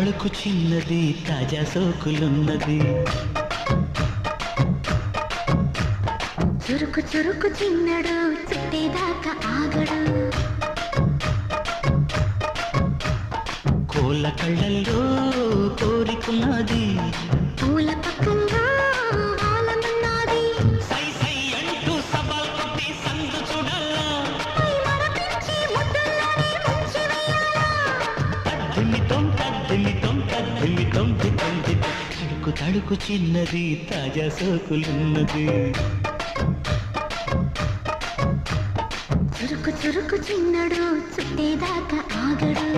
తళుకు చిన్నది తాజా సోకులున్నది. చురుకు చురుకు చిన్నడు చుట్టేదాకా ఆగడు. కోళ్ళ కళ్ళల్లో కోరికున్నది. పూల పక్కల్లో తడుకు చిన్నది తాజా సోకులున్నది. చురుకు చురుకు చిన్నడు చుట్టేదాకా ఆగడు.